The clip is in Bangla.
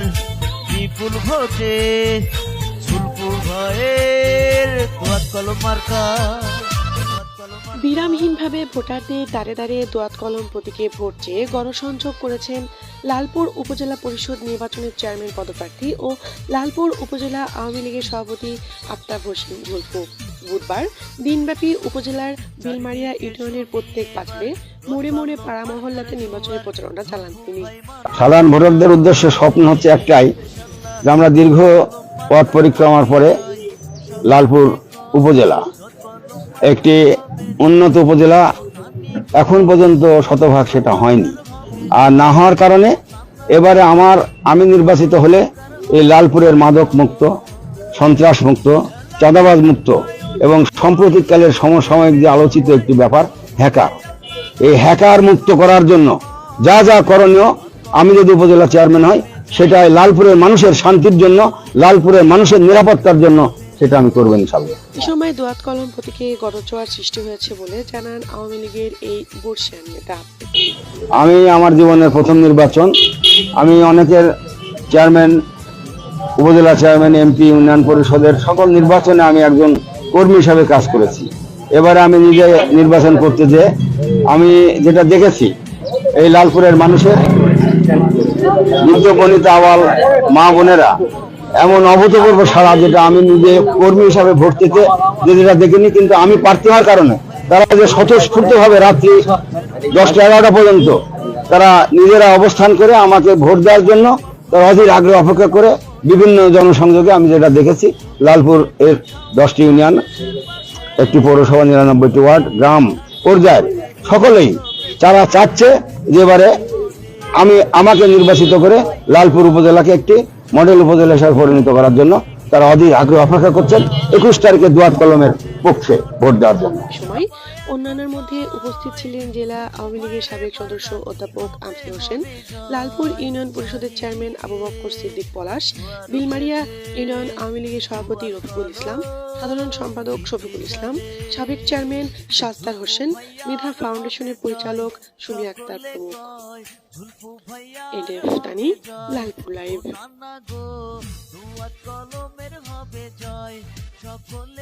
আমার বিপুল ভোটে। বিরামহীনভাবে ভোটারদের দাঁড়ে দাঁড়ে দোয়াত কলম প্রতীকে ভোট চেয়ে গণসংযোগ করেছেন লালপুর উপজেলা পরিষদ নির্বাচনের চেয়ারম্যান পদপ্রার্থী ও লালপুর উপজেলা আওয়ামী লীগের সভাপতি আফতাব হোসেন বুধবার দিনব্যাপী উপজেলার বিলমারিয়া ইউনিয়নের প্রত্যেক বাজারে পাড়া মহল্লাতে নির্বাচনী প্রচারণা চালান তিনি। সাধারণ ভোটারদের উদ্দেশ্যে স্বপ্ন হচ্ছে একটাই, যে আমরা দীর্ঘ পথ পরিক্রমার পরে লালপুর উপজেলা, একটি উন্নত উপজেলা, এখন পর্যন্ত শতভাগ সেটা হয়নি। আর না হওয়ার কারণে এবারে আমার, আমি নির্বাচিত হলে এই লালপুরের মাদক মুক্ত সন্ত্রাস মুক্ত চাঁদাবাজ মুক্ত এবং সাম্প্রতিককালের সমসাময়িক যে আলোচিত একটি ব্যাপার, হ্যাকার। এই হ্যাকার মুক্ত করার জন্য যা যা করণীয় আমি যদি উপজেলা চেয়ারম্যান হই সেটাই লালপুরের মানুষের শান্তির জন্য লালপুরের মানুষের নিরাপত্তার জন্য সেটা আমি করব ইনশাল্লাহ এ সময় দোয়াত কলম প্রতীকে গণজোয়ার সৃষ্টি হয়েছে বলে জানান আওয়ামী লীগের এই বর্ষিয়ান নেতা। আমি আমার জীবনের প্রথম নির্বাচন আমি অনেকের চেয়ারম্যান উপজেলা চেয়ারম্যান এমপি উন্নয়ন পরিষদের সকল নির্বাচনে আমি একজন কর্মী হিসাবে কাজ করেছি। এবারে আমি নিজে নির্বাচন করতে যে আমি যেটা দেখেছি, এই লালপুরের মানুষের বৃদ্ধ আওয়াল মা বোনেরা, এমন অভূতপূর্ব সারা যেটা আমি নিজে কর্মী হিসাবে ভোট যে যেটা দেখিনি, কিন্তু আমি প্রার্থী হওয়ার কারণে তারা যে স্বতঃস্ফূর্ত ভাবে রাত্রি দশটা এগারোটা পর্যন্ত তারা নিজেরা অবস্থান করে আমাকে ভোট দেওয়ার জন্য তারা অধীর আগ্রহ অপেক্ষা করে বিভিন্ন জনসংযোগে আমি যেটা দেখেছি, লালপুর এর দশটি ইউনিয়ন, একটি পৌরসভা নিরানব্বইটি ওয়ার্ড, গ্রাম পর্যায়ের সকলেই যারা চাচ্ছে যে এবারে আমি আমাকে নির্বাচিত করে লালপুর উপজেলাকে একটি মডেল উপজেলা হিসাবে পরিণত করার জন্য তারা অধীর আগ্রহ অপেক্ষা করছেন একুশ তারিখে দুয়াত কলমের পক্ষে ভোট দেওয়ার জন্য। অন্যান্যের মধ্যে উপস্থিত ছিলেন জেলা আওয়ামী লীগের সাবেক সদস্য অধ্যাপক আমসি হোসেন, লালপুর ইউনিয়ন পরিষদের চেয়ারম্যান আবু বক্কর সিদ্দিক পলাশ, বিলমারিয়া ইউনিয়ন আওয়ামী লীগের সভাপতি রফিকুল ইসলাম, সাধারণ সম্পাদক শফিকুল ইসলাম, সাবেক চেয়ারম্যান শাস্তার হোসেন, মেধা ফাউন্ডেশনের পরিচালক সুমি আক্তার প্রমুখ। লালপুর লাইভ। Chocolate.